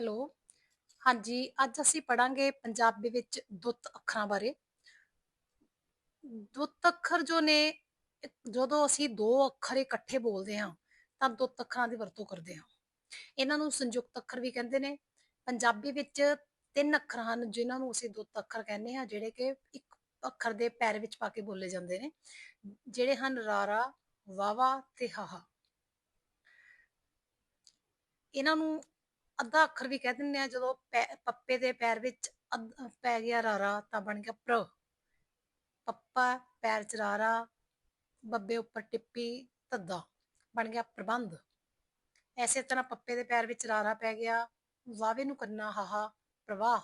Hello. ਹਾਂਜੀ, ਅੱਜ ਅਸੀਂ ਪੜਾਂਗੇ ਪੰਜਾਬੀ ਵਿੱਚ ਦੁੱਤ ਅੱਖਰਾਂ ਬਾਰੇ। ਦੁੱਤ ਅੱਖਰ ਜੋ ਨੇ, ਜਦੋਂ ਅਸੀਂ ਦੋ ਅੱਖਰ ਇਕੱਠੇ ਬੋਲਦੇ ਹਾਂ, ਤਾਂ ਦੁੱਤ ਅੱਖਰਾਂ ਦੀ ਵਰਤੋਂ ਕਰਦੇ ਹਾਂ। ਇਹਨਾਂ ਨੂੰ ਸੰਯੁਕਤ ਅੱਖਰ ਵੀ ਕਹਿੰਦੇ ਨੇ। ਪੰਜਾਬੀ ਵਿੱਚ ਤਿੰਨ ਅੱਖਰ ਹਨ, ਜਿਨ੍ਹਾਂ ਨੂੰ ਅਸੀਂ ਦੁੱਤ ਅੱਖਰ ਕਹਿੰਦੇ ਹਾਂ, ਜਿਹੜੇ ਕਿ ਇੱਕ ਅੱਖਰ ਦੇ ਪੈਰ ਵਿੱਚ ਪਾ ਕੇ ਬੋਲੇ ਜਾਂਦੇ ਨੇ, ਜਿਹੜੇ ਹਨ ਰਾਰਾ, ਵਾਵਾ ਤੇ ਹਾਹਾ ਇਹਨਾਂ ਨੂੰ ਅੱਧਾ ਅੱਖਰ ਵੀ ਕਹਿ ਦਿੰਦੇ ਆ, ਜਦੋਂ ਪੈ- ਪੱਪੇ ਦੇ ਪੈਰ ਵਿੱਚ ਅੱਧ- ਪੈ ਗਿਆ ਰਾਰਾ ਤਾਂ ਬਣ ਗਿਆ ਪ੍ਰ ਪੱਪਾ ਪੈਰ ਚ ਰਾਰਾ, ਬੱਬੇ ਉੱਪਰ ਟਿੱਪੀ, ਧੱਦਾ, ਬਣ ਗਿਆ ਪ੍ਰਬੰਧ। ਐਸੇ ਤਰ੍ਹਾਂ ਪੱਪੇ ਦੇ ਪੈਰ ਵਿੱਚ ਰਾਰਾ ਪੈ ਗਿਆ, ਵਾਵੇ ਨੂੰ ਕਰਨਾ ਹਾਹਾ, ਪ੍ਰਵਾਹ।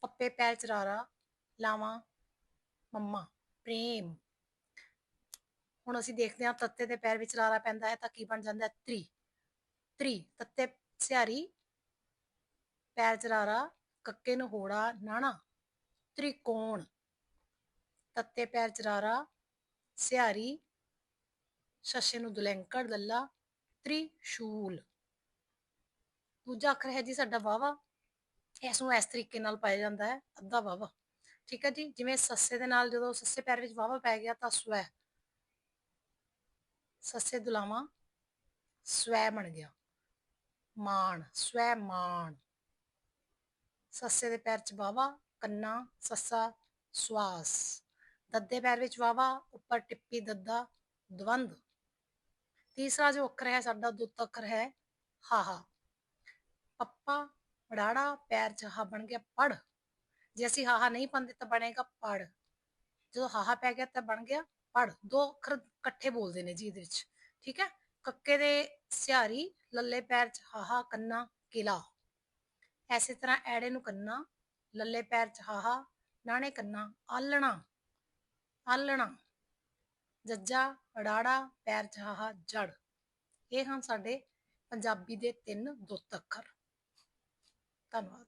ਪੱਪੇ ਪੈਰ ਚ ਰਾਰਾ, ਲਾਵਾਂ, ਮੰਮਾ, ਪ੍ਰੇਮ। ਹੁਣ ਅਸੀਂ ਦੇਖਦੇ ਹਾਂ ਤੱਤੇ ਦੇ ਪੈਰ ਵਿੱਚ ਰਾਰਾ ਪੈਂਦਾ ਹੈ ਤਾਂ ਕੀ ਬਣ ਜਾਂਦਾ ਹੈ? ਤ੍ਰੀ। ਤ੍ਰੀ, ਤੱਤੇ ਸਿਆਰੀ ਪੈਰ ਚਰਾਰਾ, ਕੱਕੇ ਨੂੰ ਹੋੜਾ, ਨਾਣਾ, ਤ੍ਰਿਕੋਣ, ਤੱਤੇ ਪੈਰ ਚਰਾਰਾ ਸਿਆਰੀ ਸਿਹਾਰੀ, ਸ਼ਸ਼ੇ ਨੂੰ ਦੁਲੈਂਕੜ, ਲੱਲਾ, ਤ੍ਰਿਸ਼ੂਲ। ਦੂਜਾ ਅੱਖਰ ਹੈ ਜੀ ਸਾਡਾ ਵਾਵਾ ਇਸ ਨੂੰ ਇਸ ਤਰੀਕੇ ਨਾਲ ਪਾਇਆ ਜਾਂਦਾ ਹੈ, ਅੱਧਾ ਵਾਵਾ ਠੀਕ ਹੈ ਜੀ, ਜਿਵੇਂ ਸੱਸੇ ਦੇ ਨਾਲ ਜਦੋਂ ਸੱਸੇ ਪੈਰ ਵਿੱਚ ਵਾਵਾ ਪੈ ਗਿਆ ਤਾਂ ਸਵੈ। ਸੱਸੇ ਦੁਲਾਵਾ ਸਵੈ ਬਣ ਗਿਆ। ਮਾਣ ਸਵੈ ਮਾਣ ਸੱਸੇ ਦੇ ਪੈਰ 'ਚ ਵਾਵਾ ਕੰਨਾ, ਸੱਸਾ, ਸਵਾਸ। ਦੱਦੇ ਪੈਰ ਵਿੱਚ ਵਾਵਾ ਉੱਪਰ ਟਿੱਪੀ, ਦੱਦਾ, ਦਵੰਦ। ਤੀਸਰਾ ਜੋ ਅੱਖਰ ਹੈ, ਸਾਡਾ ਦੁੱਤ ਅੱਖਰ ਹੈ, ਹਾਹਾ। ਪੱਪਾ ੜਾੜਾ ਪੈਰ 'ਚ ਹਾ ਬਣ ਗਿਆ ਪੜ। ਜੇ ਅਸੀਂ ਹਾਹਾ ਨਹੀਂ ਪਾਉਂਦੇ ਤਾਂ ਬਣੇਗਾ ਪੜ। ਜਦੋਂ ਹਾਹਾ ਪੈ ਗਿਆ ਤਾਂ ਬਣ ਗਿਆ ਪੜ। ਦੋ ਅੱਖਰ ਇਕੱਠੇ ਬੋਲਦੇ ਨੇ ਜੀ ਇਹਦੇ ਵਿੱਚ। ਠੀਕ ਹੈ? ਕੱਕੇ ਦੇ ਸਿਹਾਰੀ ਲੱਲੇ ਪੈਰ 'ਚ ਹਾਹਾ ਕੰਨਾ ਕਿਲਾ। ਐਸੇ ਤਰ੍ਹਾਂ ਐੜੇ ਨੂੰ ਕੰਨਾ, ਲੱਲੇ ਪੈਰ 'ਚ ਹਾਹਾ, ਨਾਣੇ ਕੰਨਾ, ਆਲਣਾ ਆਲਣਾ, ਜੱਜਾ, ਅੜਾੜਾ, ਪੈਰ 'ਚ ਹਾਹਾ, ਜੜ। ਇਹ ਹਨ ਸਾਡੇ ਪੰਜਾਬੀ ਦੇ ਤਿੰਨ ਦੁੱਤ ਅੱਖਰ ਧੰਨਵਾਦ।